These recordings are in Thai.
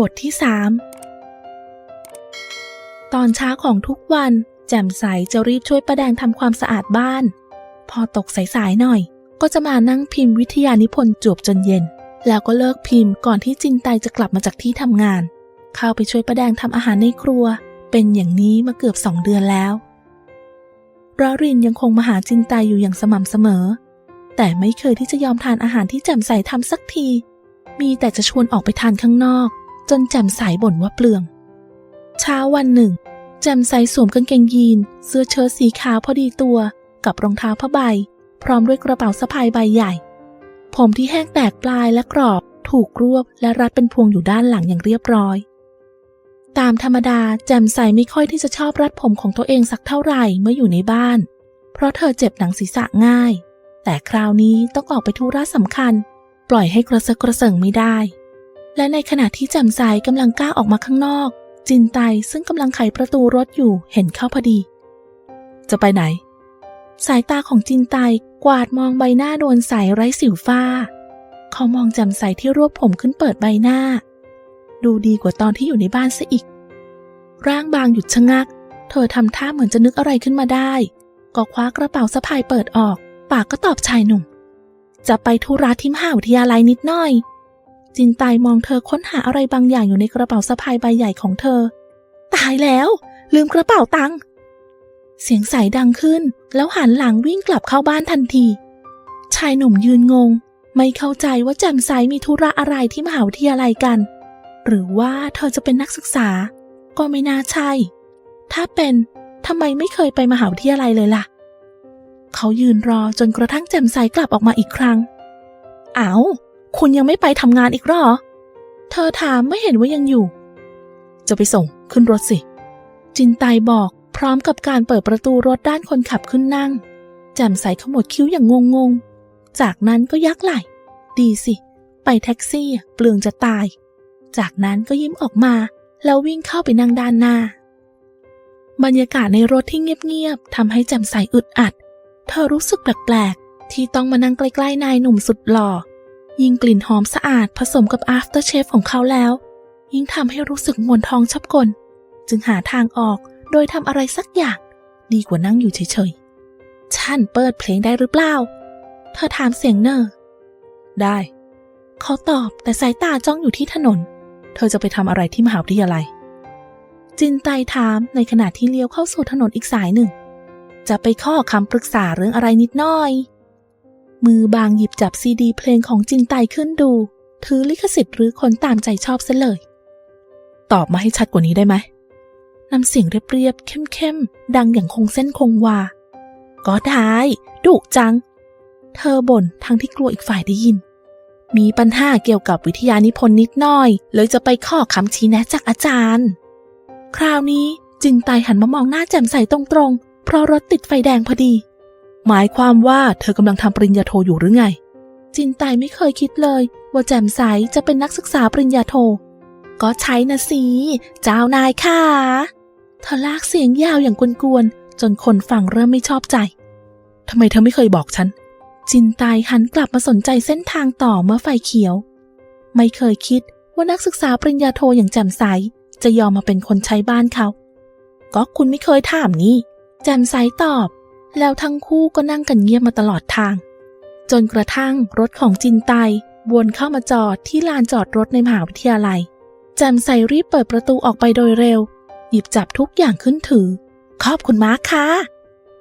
บทที่สามตอนเช้าของทุกวัน แจ่มใสจะรีบช่วยป้าแดงทำความสะอาดบ้าน พอตกสายๆหน่อย ก็จะมานั่งพิมพ์วิทยานิพนธ์จวบจนเย็น แล้วก็เลิกพิมพ์ก่อนที่จินไตจะกลับมาจากที่ทำงาน เข้าไปช่วยป้าแดงทำอาหารในครัว เป็นอย่างนี้มาเกือบสองเดือนแล้วรรินยังคงมาหาจินไตอยู่อย่างสม่ำเสมอ แต่ไม่เคยที่จะยอมทานอาหารที่แจ่มใสทำสักที มีแต่จะชวนออกไปทานข้างนอก จนแจ่มใสบ่นว่าเปลือง เช้าวันหนึ่ง แจ่มใสสวมกางเกงยีน เสื้อเชิ้ตสีขาวพอดีตัว กับรองเท้าผ้าใบ พร้อมด้วยกระเป๋าสะพายใบใหญ่ ผมที่แห้งแตกปลายและกรอบ ถูกรวบและรัดเป็นพวงอยู่ด้านหลังอย่างเรียบร้อย ตามธรรมดาแจ่มใสไม่ค่อยที่จะชอบรัดผมของตัวเองสักเท่าไหร่เมื่ออยู่ในบ้าน เพราะเธอเจ็บหนังศีรษะง่าย แต่คราวนี้ต้องออกไปธุระสำคัญ ปล่อยให้กระเซาะกระเซิงไม่ได้ และในขณะที่แจ่มใสกำลังก้าวออกมาข้างนอก จินไตซึ่งกำลังไขประตูรถอยู่เห็นเข้าพอดี จะไปไหน สายตาของจินไตกวาดมองใบหน้าโดนใสไร้สิวฟ้า เขามองแจ่มใสที่รวบผมขึ้นเปิดใบหน้า ดูดีกว่าตอนที่อยู่ในบ้านซะอีก ร่างบางหยุดชะงัก เธอทำท่าเหมือนจะนึกอะไรขึ้นมาได้ ก็คว้ากระเป๋าสะพายเปิดออก ปากก็ตอบชายหนุ่ม จะไปธุระที่มหาวิทยาลัยนิดหน่อย จินตายมองเธอค้นหาอะไรบางอย่างอยู่ในกระเป๋าสะพายใบใหญ่ของเธอ ตายแล้ว ลืมกระเป๋าตังค์เสียงใสดังขึ้น แล้วหันหลังวิ่งกลับเข้าบ้านทันที ชายหนุ่มยืนงง ไม่เข้าใจว่าแจ่มใสมีธุระอะไรที่มหาวิทยาลัยกัน หรือว่าเธอจะเป็นนักศึกษา ก็ไม่น่าใช่ ถ้าเป็นทำไมไม่เคยไปมหาวิทยาลัยเลยล่ะ เขายืนรอจนกระทั่งแจ่มใสกลับออกมาอีกครั้ง เอา้า คุณยังไม่ไปทำงานอีกหรอ เธอถามไม่เห็นว่ายังอยู่ จะไปส่งขึ้นรถสิ จินไตบอกพร้อมกับการเปิดประตูรถด้านคนขับขึ้นนั่ง แจ่มใสขมวดคิ้วอย่างงงๆ จากนั้นก็ยักไหล่ ดีสิ ไปแท็กซี่เปลืองจะตาย จากนั้นก็ยิ้มออกมา แล้ววิ่งเข้าไปนั่งด้านหน้า บรรยากาศในรถที่เงียบๆทำให้แจ่มใสอึดอัด เธอรู้สึกแปลกๆ ที่ต้องมานั่งใกล้ๆนายหนุ่มสุดหล่อ ยิ่งกลิ่นหอมสะอาดผสมกับ after shave ของเขาแล้ว ยิ่งทำให้รู้สึกมวนท้องชับกล จึงหาทางออกโดยทำอะไรสักอย่าง ดีกว่านั่งอยู่เฉยๆ ฉันเปิดเพลงได้หรือเปล่า เธอถามเสียงเนอร์ได้ เขาตอบแต่สายตาจ้องอยู่ที่ถนน เธอจะไปทำอะไรที่มหาวิทยาลัย จินไตถามในขณะที่เลี้ยวเข้าสู่ถนนอีกสายหนึ่ง จะไปข้อคำปรึกษาเรื่องอะไรนิดหน่อย มือบางหยิบจับซีดีเพลงของจินไตขึ้นดู ถือลิขสิทธิ์หรือคนตามใจชอบซะเลย ตอบมาให้ชัดกว่านี้ได้ไหมน้ำเสียงเรียบๆเข้มๆ ดังอย่างคงเส้นคงวา ก็ได้ดุจัง เธอบ่นทั้งที่กลัวอีกฝ่ายได้ยิน มีปัญหาเกี่ยวกับวิทยานิพนธ์นิดหน่อย เลยจะไปข้อคำชี้แนะจากอาจารย์ คราวนี้จินไตหันมามองหน้าแจ่มใสตรงๆ เพราะรถติดไฟแดงพอดี หมายความว่าเธอกำลังทำปริญญาโทอยู่หรือไง จินไตไม่เคยคิดเลย ว่าแจ่มใสจะเป็นนักศึกษาปริญญาโท ก็ใช้นะสิเจ้านายค่ะเธอลากเสียงยาวอย่างกวนๆจนคนฟังเริ่มไม่ชอบใจทำไมเธอไม่เคยบอกฉัน จินไตหันกลับมาสนใจเส้นทางต่อเมื่อไฟเขียว ไม่เคยคิดว่านักศึกษาปริญญาโทอย่างแจ่มใสจะยอมมาเป็นคนใช้บ้านเขา ก็คุณไม่เคยถามนี่ แจ่มใสตอบ แล้วทั้งคู่ก็นั่งกันเงียบมาตลอดทาง จนกระทั่งรถของจินไตวนเข้ามาจอดที่ลานจอดรถในมหาวิทยาลัยแจ่มใสรีบเปิดประตูออกไปโดยเร็ว หยิบจับทุกอย่างขึ้นถือ ขอบคุณมาค่ะ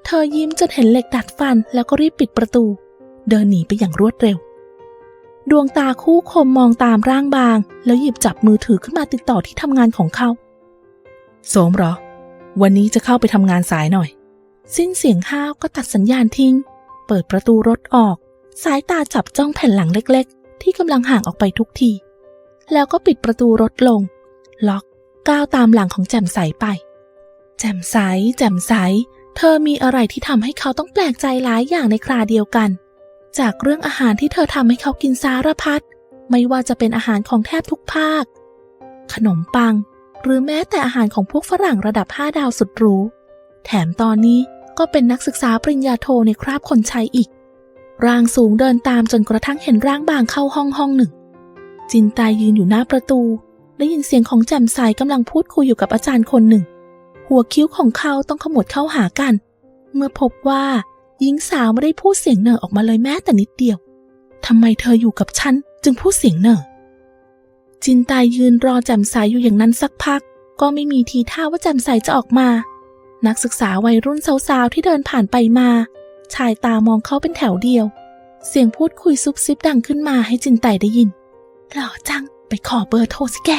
เธอยิ้มจนเห็นเหล็กดัดฟันแล้วก็รีบปิดประตู เดินหนีไปอย่างรวดเร็ว ดวงตาคู่คมมองตามร่างบาง แล้วหยิบจับมือถือขึ้นมาติดต่อที่ทำงานของเขา โสมหรอ วันนี้จะเข้าไปทำงานสายหน่อย สิ้นเสียงห้าวก็ตัดสัญญาณทิ้ง เปิดประตูรถออก สายตาจับจ้องแผ่นหลังเล็กๆ ที่กำลังห่างออกไปทุกที แล้วก็ปิดประตูรถลง ล็อกก้าวตามหลังของแจ่มใสไป แจ่มใส แจ่มใส เธอมีอะไรที่ทำให้เขาต้องแปลกใจหลายอย่างในคราเดียวกัน จากเรื่องอาหารที่เธอทำให้เขากินสารพัดไม่ว่าจะเป็นอาหารของแทบทุกภาค ขนมปัง หรือแม้แต่อาหารของพวกฝรั่งระดับ5ดาวสุดหรู แถมตอนนี้ก็เป็นนักศึกษาปริญญาโทในคราบคนใช้อีก ร่างสูงเดินตามจนกระทั่งเห็นร่างบางเข้าห้องห้องหนึ่ง จินตายยืนอยู่หน้าประตู ได้ยินเสียงของแจ่มใสกำลังพูดคุยอยู่กับอาจารย์คนหนึ่ง หัวคิ้วของเขาต้องขมวดเข้าหากัน เมื่อพบว่าหญิงสาวไม่ได้พูดเสียงเหน่อออกมาเลยแม้แต่นิดเดียวทำไมเธออยู่กับฉันจึงพูดเสียงเหน่อจินตายยืนรอแจ่มใสอยู่อย่างนั้นสักพัก ก็ไม่มีทีท่าว่าแจ่มใสจะออกมา นักศึกษาวัยรุ่นสาวๆที่เดินผ่านไปมา ชายตามองเขาเป็นแถวเดียว เสียงพูดคุยซุบซิบดังขึ้นมาให้จินไตได้ยิน หล่อจังไปขอเบอร์โทรสิแก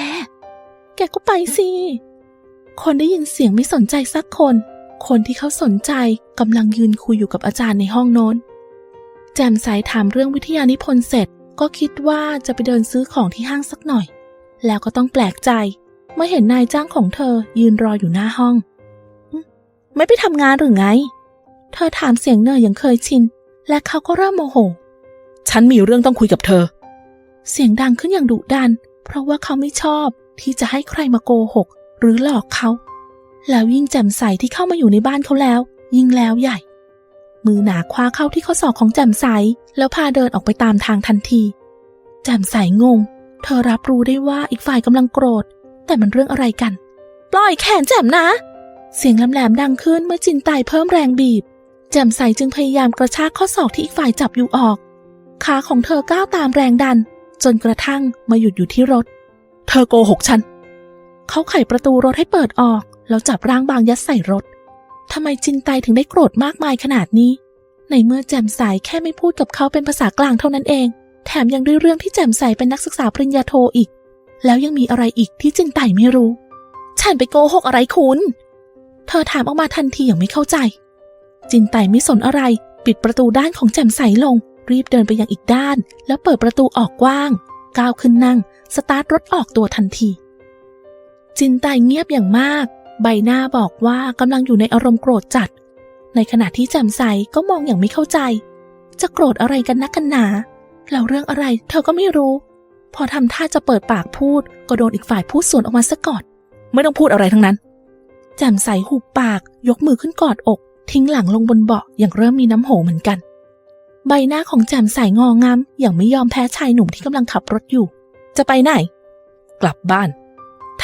แกก็ไปสิ คนได้ยินเสียงไม่สนใจสักคน คนที่เขาสนใจกำลังยืนคุยอยู่กับอาจารย์ในห้องโน้น แจมใสถามเรื่องวิทยานิพนธ์เสร็จก็คิดว่าจะไปเดินซื้อของที่ห้างสักหน่อย แล้วก็ต้องแปลกใจเมื่อเห็นนายจ้างของเธอยืนรออยู่หน้าห้อง ไม่ไปทำงานหรือไง เธอถามเสียงเนยอย่างเคยชิน และเขาก็เริ่มโมโห ฉันมีเรื่องต้องคุยกับเธอ เสียงดังขึ้นอย่างดุดัน เพราะว่าเขาไม่ชอบที่จะให้ใครมาโกหก หรือหลอกเขา แล้วยิ่งแจ่มใสที่เข้ามาอยู่ในบ้านเขาแล้ว ยิ่งแล้วใหญ่ มือหนาคว้าเข้าที่ข้อศอกของแจ่มใส แล้วพาเดินออกไปตามทางทันที แจ่มใสงง เธอรับรู้ได้ว่าอีกฝ่ายกำลังโกรธ แต่มันเรื่องอะไรกัน ปล่อยแขนแจ่มนะ เสียงแหลมๆดังขึ้นเมื่อจินไตเพิ่มแรงบีบ แจ่มใสจึงพยายามกระชากข้อศอกที่อีกฝ่ายจับอยู่ออก ขาของเธอก้าวตามแรงดัน จนกระทั่งมาหยุดอยู่ที่รถ เธอโกหกฉัน เขาไขประตูรถให้เปิดออก แล้วจับร่างบางยัดใส่รถทำไมจินไตถึงได้โกรธมากมายขนาดนี้ ในเมื่อแจ่มใสแค่ไม่พูดกับเขาเป็นภาษากลางเท่านั้นเอง แถมยังด้วยเรื่องที่แจ่มใสเป็นนักศึกษาปริญญาโทอีก แล้วยังมีอะไรอีกที่จินไตไม่รู้ ฉันไปโกหกอะไรคุณ เธอถามออกมาทันทีอย่างไม่เข้าใจ จินไตไม่สนอะไร ปิดประตูด้านของแจ่มใสลง รีบเดินไปยังอีกด้าน แล้วเปิดประตูออกกว้าง ก้าวขึ้นนั่ง สตาร์ทรถออกตัวทันที จินไตเงียบอย่างมาก ใบหน้าบอกว่ากำลังอยู่ในอารมณ์โกรธจัด ในขณะที่แจ่มใสก็มองอย่างไม่เข้าใจ จะโกรธอะไรกันนักกันหนาแล้วเรื่องอะไร เธอก็ไม่รู้ พอทำท่าจะเปิดปากพูด ก็โดนอีกฝ่ายพูดสวนออกมาซะก่อน ไม่ต้องพูดอะไรทั้งนั้น แจ่มใสหุบปาก ยกมือขึ้นกอดอก ทิ้งหลังลงบนเบาะอย่างเริ่มมีน้ำโหเหมือนกัน ใบหน้าของแจ่มใสงองามอย่างไม่ยอมแพ้ชายหนุ่มที่กำลังขับรถอยู่ จะไปไหน กลับบ้าน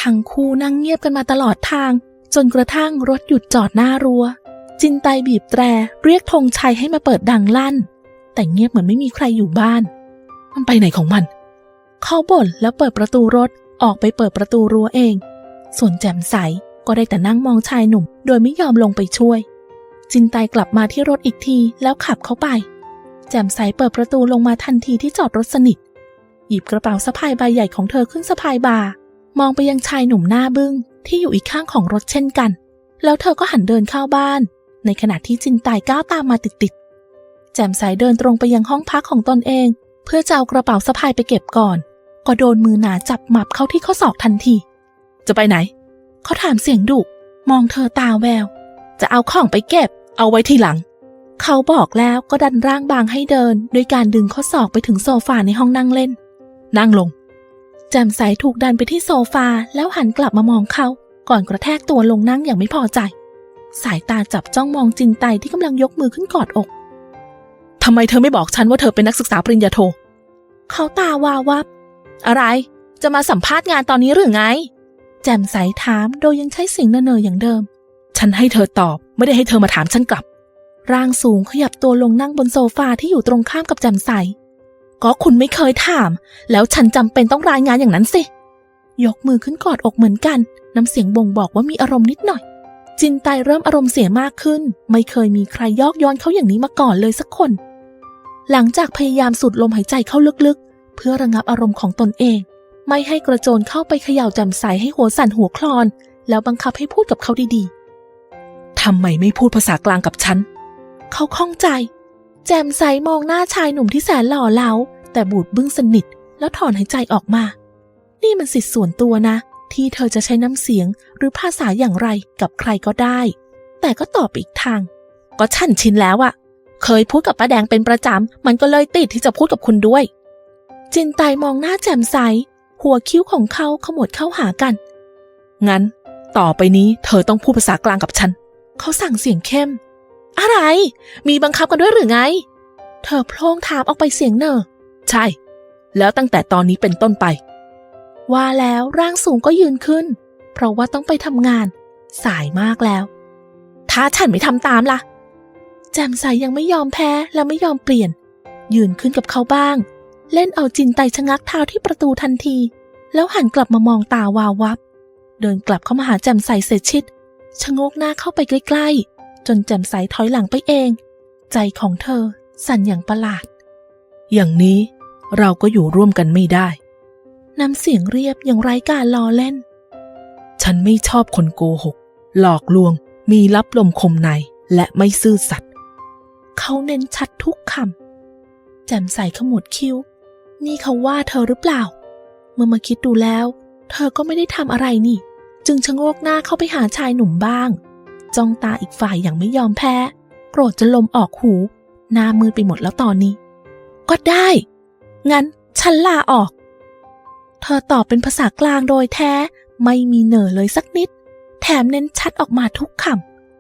ทั้งคู่นั่งเงียบกันมาตลอดทาง จนกระทั่งรถหยุดจอดหน้ารัว้ว จินไตบีบแตร เรียกธงชัยให้มาเปิดดังลั่น แต่เงียบเหมือนไม่มีใครอยู่บ้าน มันไปไหนของมัน เขาบ่นแล้วเปิดประตูรถออกไปเปิดประตูรั้วเอง ส่วนแจ่มใส ก็ได้แต่นั่งมองชายหนุ่ม โดยไม่ยอมลงไปช่วย จินไตกลับมาที่รถอีกทีแล้วขับเข้าไป แจ่มใสเปิดประตูลงมาทันทีที่จอดรถสนิท หยิบกระเป๋าสะพายใบใหญ่ของเธอขึ้นสะพายบ่ามองไปยังชายหนุ่มหน้าบึ้งที่อยู่อีกข้างของรถเช่นกัน แล้วเธอก็หันเดินเข้าบ้าน ในขณะที่จินไตก้าวตามมาติดๆแจ่มใสเดินตรงไปยังห้องพักของตนเอง เพื่อจะเอากระเป๋าสะพายไปเก็บก่อน ก็โดนมือหนาจับหมับเข้าที่ข้อศอกทันที จะไปไหน เขาถามเสียงดุมองเธอตาแวว จะเอาของไปเก็บ เอาไว้ทีหลัง เขาบอกแล้วก็ดันร่างบางให้เดินโดยการดึงข้อศอกไปถึงโซฟาในห้องนั่งเล่น นั่งลงแจ่มใสถูกดันไปที่โซฟาแล้วหันกลับมามองเขา ก่อนกระแทกตัวลงนั่งอย่างไม่พอใจ สายตาจับจ้องมองจินไตที่กำลังยกมือขึ้นกอดอกทำไมเธอไม่บอกฉันว่าเธอเป็นนักศึกษาปริญญาโท เขาตาวาววับ อะไร จะมาสัมภาษณ์งานตอนนี้หรือไง แจ่มใสถามโดยยังใช้สียงเนอๆอย่างเดิม ฉันให้เธอตอบไม่ได้ให้เธอมาถามฉันกลับ ร่างสูงขยับตัวลงนั่งบนโซฟาที่อยู่ตรงข้ามกับแจ่มใส ก็คุณไม่เคยถาม แล้วฉันจำเป็นต้องรายงานอย่างนั้นสิ ยกมือขึ้นกอดอกเหมือนกัน น้ำเสียงบ่งบอกว่ามีอารมณ์นิดหน่อย จินไตเริ่มอารมณ์เสียมากขึ้น ไม่เคยมีใครยอกย้อนเขาอย่างนี้มาก่อนเลยสักคน หลังจากพยายามสูดลมหายใจเข้าลึกๆ เพื่อระงับอารมณ์ของตนเอง ไม่ให้กระโจนเข้าไปเขย่าแจ่มใสให้หัวสั่นหัวคลอน แล้วบังคับให้พูดกับเขาดีๆทำไมไม่พูดภาษากลางกับฉัน เขาข้องใจ แจ่มใสมองหน้าชายหนุ่มที่แสนหล่อเหลาแต่บูดบึ้งสนิทแล้วถอนหายใจออกมา นี่มันสิทธิ์ส่วนตัวนะ ที่เธอจะใช้น้ำเสียงหรือภาษาอย่างไรกับใครก็ได้ แต่ก็ตอบอีกทาง ก็ฉันชินแล้วอะเคยพูดกับป้าแดงเป็นประจำมันก็เลยติดที่จะพูดกับคุณด้วย จินไตมองหน้าแจ่มใส หัวคิ้วของเขาขมวดเข้าหากัน งั้น ต่อไปนี้เธอต้องพูดภาษากลางกับฉัน เขาสั่งเสียงเข้ม อะไร มีบังคับกันด้วยหรือไง เธอโพล่งถามออกไปเสียงเนอใช่ แล้วตั้งแต่ตอนนี้เป็นต้นไป ว่าแล้วร่างสูงก็ยืนขึ้น เพราะว่าต้องไปทำงาน สายมากแล้ว ถ้าฉันไม่ทำตามล่ะแจ่มใสยังไม่ยอมแพ้และไม่ยอมเปลี่ยน ยืนขึ้นกับเขาบ้าง เล่นเอาจินไตชะงักเท้าที่ประตูทันที แล้วหันกลับมามองตาวาววับ เดินกลับเข้ามาหาแจ่มใสเสร็จชิดชะโงกหน้าเข้าไปใกล้ๆ จนแจ่มใสถอยหลังไปเอง ใจของเธอสั่นอย่างประหลาด อย่างนี้เราก็อยู่ร่วมกันไม่ได้ น้ำเสียงเรียบอย่างไร้การล้อเล่น ฉันไม่ชอบคนโกหก หลอกลวง มีลับลมคมในและไม่ซื่อสัตย์เขาเน้นชัดทุกคำแจ่มใสขมวดคิ้ว นี่เขาว่าเธอหรือเปล่า เมื่อมาคิดดูแล้ว เธอก็ไม่ได้ทำอะไรนี่ จึงชะโงกหน้าเข้าไปหาชายหนุ่มบ้าง จ้องตาอีกฝ่ายอย่างไม่ยอมแพ้ โกรธจนลมออกหู หน้ามืดไปหมดแล้วตอนนี้ ก็ได้ งั้นฉันลาออก เธอตอบเป็นภาษากลางโดยแท้ ไม่มีเหน่อเลยสักนิด แถมเน้นชัดออกมาทุกค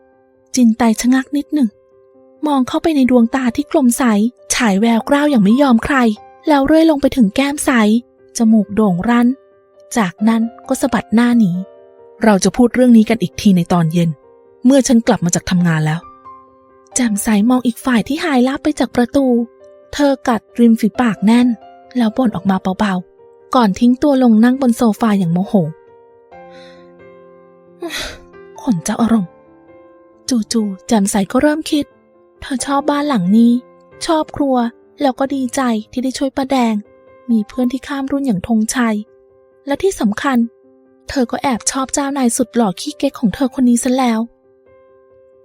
ำจินไตชะงักนิดหนึ่ง มองเข้าไปในดวงตาที่กลมใส ฉายแววกล้าวอย่างไม่ยอมใคร แล้วเรื่อยลงไปถึงแก้มใส จมูกโด่งรั้น จากนั้นก็สะบัดหน้าหนี เราจะพูดเรื่องนี้กันอีกทีในตอนเย็น เมื่อฉันกลับมาจากทำงานแล้วแจ่มใสมองอีกฝ่ายที่หายลับไปจากประตู เธอกัดริมฝีปากแน่น แล้วบ่นออกมาเบาๆ ก่อนทิ้งตัวลงนั่งบนโซฟาอย่างโมโหขนเจ้าอารมณ์ จู่ๆแจ่มใสก็เริ่มคิด เธอชอบบ้านหลังนี้ ชอบครัว แล้วก็ดีใจที่ได้ช่วยป้าแดง มีเพื่อนที่ข้ามรุ่นอย่างธงชัย และที่สำคัญ เธอก็แอบชอบเจ้านายสุดหล่อขี้เก๊กของเธอคนนี้ซะแล้ว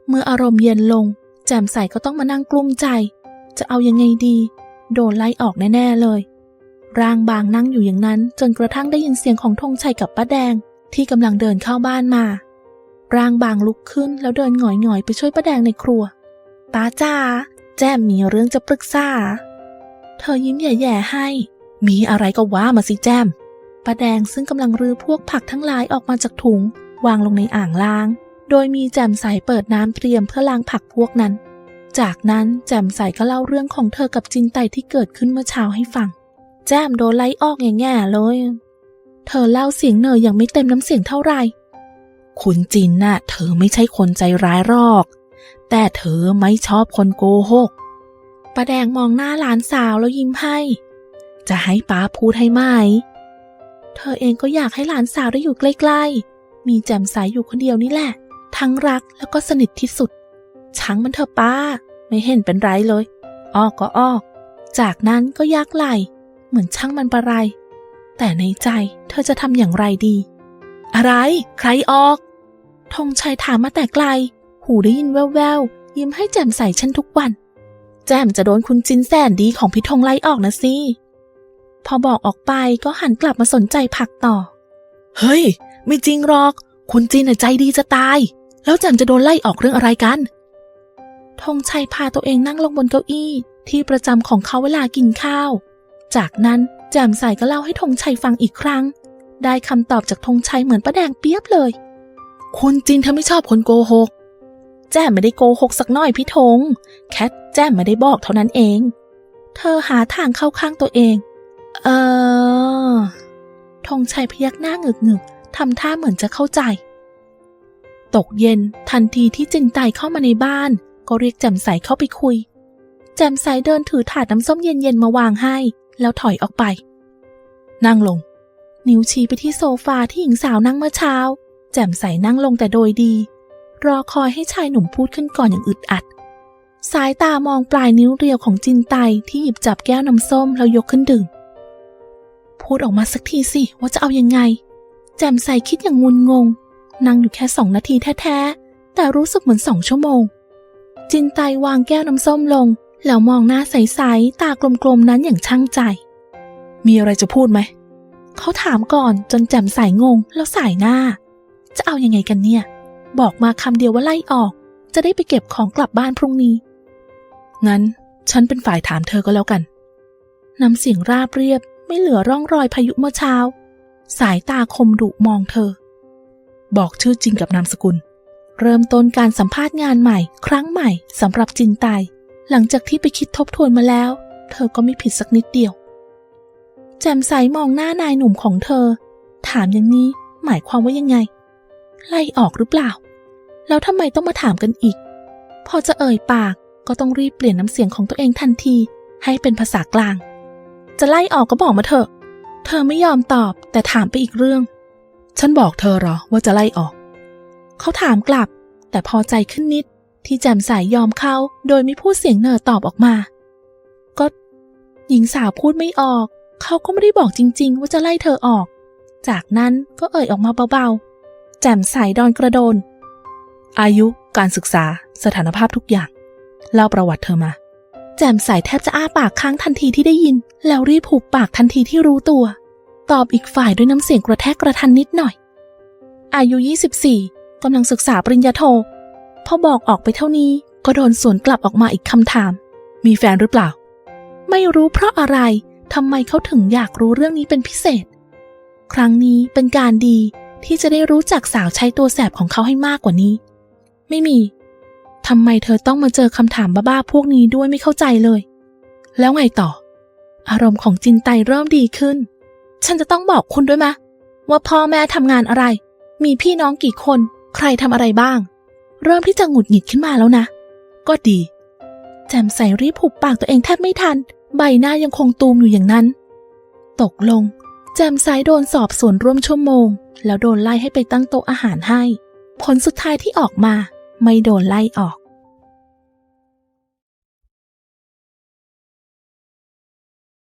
เมื่ออารมณ์เย็นลง แจ่มใสก็ต้องมานั่งกลุ้มใจ จะเอายังไงดี โดนไล่ออกแน่ๆเลย ร่างบางนั่งอยู่อย่างนั้น จนกระทั่งได้ยินเสียงของธงชัยกับป้าแดง ที่กำลังเดินเข้าบ้านมา ร่างบางลุกขึ้นแล้วเดินหงอยๆไปช่วยป้าแดงในครัวป้าจ้า แจ้มมีเรื่องจะปรึกษา เธอยิ้มแย่ๆให้ มีอะไรก็ว่ามาสิแจ้มป้าแดงซึ่งกำลังรื้อพวกผักทั้งหลายออกมาจากถุง วางลงในอ่างล้าง โดยมีแจ่มใสเปิดน้ำเตรียมเพื่อล้างผักพวกนั้น จากนั้นแจ่มใสก็เล่าเรื่องของเธอกับจินไตที่เกิดขึ้นเมื่อเช้าให้ฟัง แจมโดนไล่ออกแง่ๆเลย เธอเล่าเสียงเหนื่อยอย่างไม่เต็มน้ำเสียงเท่าไหร่คุณจินน่ะ เธอไม่ใช่คนใจร้ายหรอก แต่เธอไม่ชอบคนโกหกป้าแดงมองหน้าหลานสาวแล้วยิ้มให้ จะให้ป้าพูดให้ไหม เธอเองก็อยากให้หลานสาวได้อยู่ใกล้ๆ มีแจ่มใสอยู่คนเดียวนี่แหละ ทั้งรักแล้วก็สนิทที่สุด ช้างมันเถอะป้า ไม่เห็นเป็นไรเลย ออกก็ออก จากนั้นก็ยักไหล เหมือนช่างมันประไร แต่ในใจเธอจะทำอย่างไรดี อะไร ใครออกธงชัยถามมาแต่ไกล หูได้ยินแว่วๆยิ้มให้แจ่มใสฉันทุกวัน แจ่มจะโดนคุณจินแสนดีของพี่ธงไล่ออกนะสิพอบอกออกไปก็หันกลับมาสนใจผักต่อ เฮ้ย ไม่จริงหรอก คุณจินใจดีจะตาย แล้วแจมจะโดนไล่ออกเรื่องอะไรกันธงชัยพาตัวเองนั่งลงบนเก้าอี้ที่ประจำของเขาเวลากินข้าว จากนั้นแจ่มใสก็เล่าให้ธงชัยฟังอีกครั้ง ได้คำตอบจากธงชัยเหมือนป้าแดงเปียบเลย คุณจินเธอไม่ชอบคนโกหก แจ้มไม่ได้โกหกสักหน่อยพี่ธง แคทแจ้มไม่ได้บอกเท่านั้นเอง เธอหาทางเข้าข้างตัวเอง เออธงชัยพยักหน้าหงึกหงึกๆทำท่าเหมือนจะเข้าใจ ตกเย็นทันทีที่จินไตเข้ามาในบ้าน ก็เรียกแจ่มใสเข้าไปคุย แจ่มใสเดินถือถาดน้ำส้มเย็นๆมาวางให้ แล้วถอยออกไป นั่งลง นิ้วชี้ไปที่โซฟาที่หญิงสาวนั่งเมื่อเช้า แจ่มใสนั่งลงแต่โดยดี รอคอยให้ชายหนุ่มพูดขึ้นก่อนอย่างอึดอัด สายตามองปลายนิ้วเรียวของจินไตที่หยิบจับแก้วน้ำส้มแล้วยกขึ้นดื่ม พูดออกมาสักทีสิว่าจะเอายังไง แจ่มใสคิดอย่างงุนงง นั่งอยู่แค่สองนาทีแท้ๆ แต่รู้สึกเหมือนสองชั่วโมง จินไตวางแก้วน้ำส้มลง แล้วมองหน้าใสๆ ตากลมๆนั้นอย่างช่างใจ มีอะไรจะพูดไหม เขาถามก่อนจนแจ่มใสงงแล้วสายหน้า จะเอายังไงกันเนี่ย บอกมาคำเดียวว่าไล่ออก จะได้ไปเก็บของกลับบ้านพรุ่งนี้ งั้นฉันเป็นฝ่ายถามเธอก็แล้วกัน น้ำเสียงราบเรียบไม่เหลือร่องรอยพายุเมื่อเช้า สายตาคมดุมองเธอ บอกชื่อจริงกับนามสกุล เริ่มต้นการสัมภาษณ์งานใหม่ ครั้งใหม่สำหรับจินไตหลังจากที่ไปคิดทบทวนมาแล้ว เธอก็ไม่ผิดสักนิดเดียว แจ่มใสมองหน้านายหนุ่มของเธอ ถามอย่างนี้หมายความว่ายังไง ไล่ออกหรือเปล่า แล้วทำไมต้องมาถามกันอีก พอจะเอ่ยปากก็ต้องรีบเปลี่ยนน้ำเสียงของตัวเองทันที ให้เป็นภาษากลาง จะไล่ออกก็บอกมาเถอะ เธอไม่ยอมตอบแต่ถามไปอีกเรื่อง ฉันบอกเธอหรอว่าจะไล่ออก เขาถามกลับ แต่พอใจขึ้นนิดที่แจ่มใสยยอมเขาโดยไม่พูดเสียงเน่อตอบออกมา ก็หญิงสาวพูดไม่ออก เขาก็ไม่ได้บอกจริง ๆ ว่าจะไล่เธอออก จากนั้นก็เอ่ยออกมาเบาๆ แจ่มใสดอนกระโดน อายุการศึกษาสถานภาพทุกอย่าง เล่าประวัติเธอมา แจ่มใสแทบจะอ้าปากค้างทันทีที่ได้ยิน แล้วรีบผูกปากทันทีที่รู้ตัว ตอบอีกฝ่ายด้วยน้ำเสียงกระแทกกระทันนิดหน่อย อายุ 24กำลังศึกษาปริญญาโทพอบอกออกไปเท่านี้ก็โดนสวนกลับออกมาอีกคำถาม มีแฟนหรือเปล่า ไม่รู้เพราะอะไรทำไมเขาถึงอยากรู้เรื่องนี้เป็นพิเศษ ครั้งนี้เป็นการดี ที่จะได้รู้จักสาวใช้ตัวแสบของเขาให้มากกว่านี้ ไม่มีทำไมเธอต้องมาเจอคำถามบ้าๆพวกนี้ด้วยไม่เข้าใจเลย แล้วไงต่อ อารมณ์ของจินไตเริ่มดีขึ้น ฉันจะต้องบอกคุณด้วยมะ ว่าพ่อแม่ทำงานอะไร มีพี่น้องกี่คน ใครทำอะไรบ้าง เริ่มที่จะหงุดหงิดขึ้นมาแล้วนะ ก็ดี แจมใส่รีบหุบปากตัวเองแทบไม่ทัน ใบหน้ายังคงตูมอยู่อย่างนั้น ตกลง แจมสายโดนสอบสวนร่วมชั่วโมง แล้วโดนไล่ให้ไปตั้งโต๊ะอาหารให้ ผลสุดท้ายที่ออกมา ไม่โดนไล่ออก